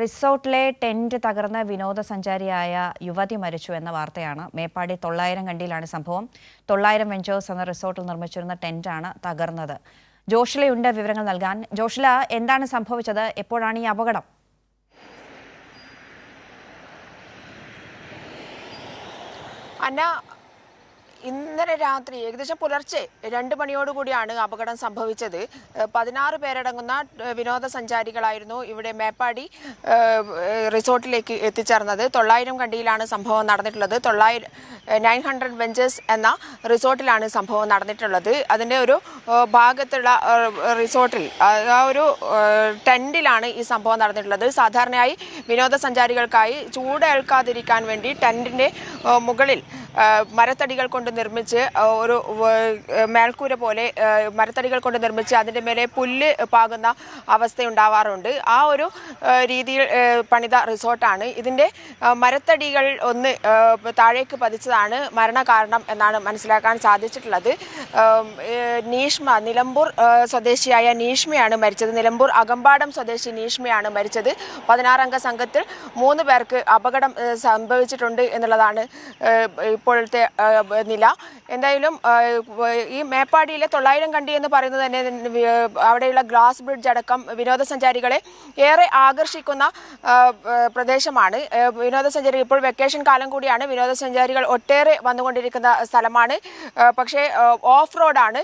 റിസോർട്ടിലെ tent തകർന്ന് വിനോദസഞ്ചാരിയായ യുവതി മരിച്ചു എന്ന വാർത്തയാണ് മേപ്പാടി തൊള്ളായിരം കണ്ടിയിലാണ് സംഭവം. തൊള്ളായിരം വെഞ്ചേഴ്സ് എന്ന റിസോർട്ടിൽ നിർമ്മിച്ചിരുന്ന ടെന്റാണ് തകർന്നത്. ജോഷിലയുണ്ട് വിവരങ്ങൾ നൽകാൻ. ജോഷില എന്താണ് സംഭവിച്ചത്? എപ്പോഴാണ് ഈ അപകടം? അന്ന ഇന്നലെ രാത്രി ഏകദേശം പുലർച്ചെ രണ്ട് മണിയോടുകൂടിയാണ് അപകടം സംഭവിച്ചത്. പതിനാറ് പേരടങ്ങുന്ന വിനോദസഞ്ചാരികളായിരുന്നു ഇവിടെ മേപ്പാടി റിസോർട്ടിലേക്ക് എത്തിച്ചേർന്നത്. തൊള്ളായിരം കണ്ടിയിലാണ് സംഭവം നടന്നിട്ടുള്ളത്. തൊള്ളായിരം നയൻ ഹൺഡ്രഡ് ബെഞ്ചസ് എന്ന റിസോർട്ടിലാണ് സംഭവം നടന്നിട്ടുള്ളത്. അതിന്റെ ഒരു ഭാഗത്തുള്ള റിസോർട്ടിൽ ആ ഒരു ടെന്റിലാണ് ഈ സംഭവം നടന്നിട്ടുള്ളത്. സാധാരണയായി വിനോദസഞ്ചാരികൾക്കായി ചൂടേൽക്കാതിരിക്കാൻ വേണ്ടി ടെന്റിന്റെ മുകളിൽ മരത്തടികൾ കൊണ്ട് നിർമ്മിച്ച് ഒരു മേൽക്കൂര പോലെ മരത്തടികൾ കൊണ്ട് നിർമ്മിച്ച് അതിന്റെ മേലെ പുല്ല് പാകുന്ന അവസ്ഥയുണ്ടാവാറുണ്ട്. ആ ഒരു രീതിയിൽ പണിത റിസോർട്ടാണ്. ഇതിന്റെ മരത്തടികൾ ഒന്ന് താഴേക്ക് പതിച്ചതാണ് മരണകാരണം എന്നാണ് മനസ്സിലാക്കാൻ സാധിച്ചിട്ടുള്ളത്. നീഷ്മ നിലമ്പൂർ സ്വദേശിയായ നീഷ്മയാണ് മരിച്ചത്. നിലമ്പൂർ അകമ്പാടം സ്വദേശി നീഷ്മയാണ് മരിച്ചത്. പതിനാറംഗ സംഘത്തിൽ മൂന്ന് പേർക്ക് അപകടം സംഭവിച്ചിട്ടുണ്ട് എന്നുള്ളതാണ് ഇപ്പോഴത്തെ നില. എന്തായാലും ഈ മേപ്പാടിയിലെ തൊള്ളായിരം കണ്ടി എന്ന് പറയുന്നത് തന്നെ അവിടെയുള്ള ഗ്ലാസ് ബ്രിഡ്ജ് അടക്കം വിനോദസഞ്ചാരികളെ ഏറെ ആകർഷിക്കുന്ന പ്രദേശമാണ്. വിനോദസഞ്ചാരികൾ വിനോദസഞ്ചാരി ഇപ്പോൾ വെക്കേഷൻ കാലം കൂടിയാണ്. വിനോദസഞ്ചാരികൾ ഒട്ടേറെ വന്നുകൊണ്ടിരിക്കുന്ന സ്ഥലമാണ്. പക്ഷേ ഓഫ് റോഡാണ്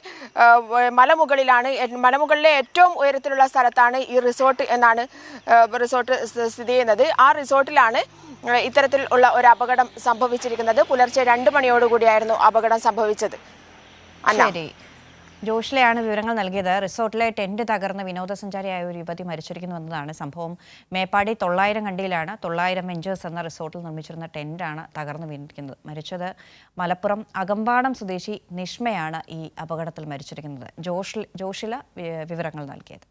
മലമുകളിലാണ്. മലമുകളിലെ ഏറ്റവും ഉയരത്തിലുള്ള സ്ഥലത്താണ് ഈ റിസോർട്ട് എന്നാണ് റിസോർട്ട് സ്ഥിതി ചെയ്യുന്നത്. ആ റിസോർട്ടിലാണ് ഇത്തരത്തിൽ ഉള്ള ഒരു അപകടം സംഭവിച്ചിരിക്കുന്നത്. പുലർച്ചെ രണ്ട് മണിയോടുകൂടിയായിരുന്നു അപകടം സംഭവിച്ചത്. ജോഷിലെയാണ് വിവരങ്ങൾ നൽകിയത്. റിസോർട്ടിലെ ടെന്റ് തകർന്ന് വിനോദസഞ്ചാരിയായ ഒരു യുവതി മരിച്ചിരിക്കുന്നു എന്നതാണ് സംഭവം. മേപ്പാടി തൊള്ളായിരം കണ്ടിയിലാണ് തൊള്ളായിരം വെഞ്ചേഴ്സ് എന്ന റിസോർട്ടിൽ നിർമ്മിച്ചിരുന്ന ടെന്റാണ് തകർന്നു വീണിരിക്കുന്നത്. മരിച്ചത് മലപ്പുറം അകമ്പാടം സ്വദേശി നിഷ്മയാണ് ഈ അപകടത്തിൽ മരിച്ചിരിക്കുന്നത്. ജോഷിൽ ജോഷില വിവരങ്ങൾ നൽകിയത്.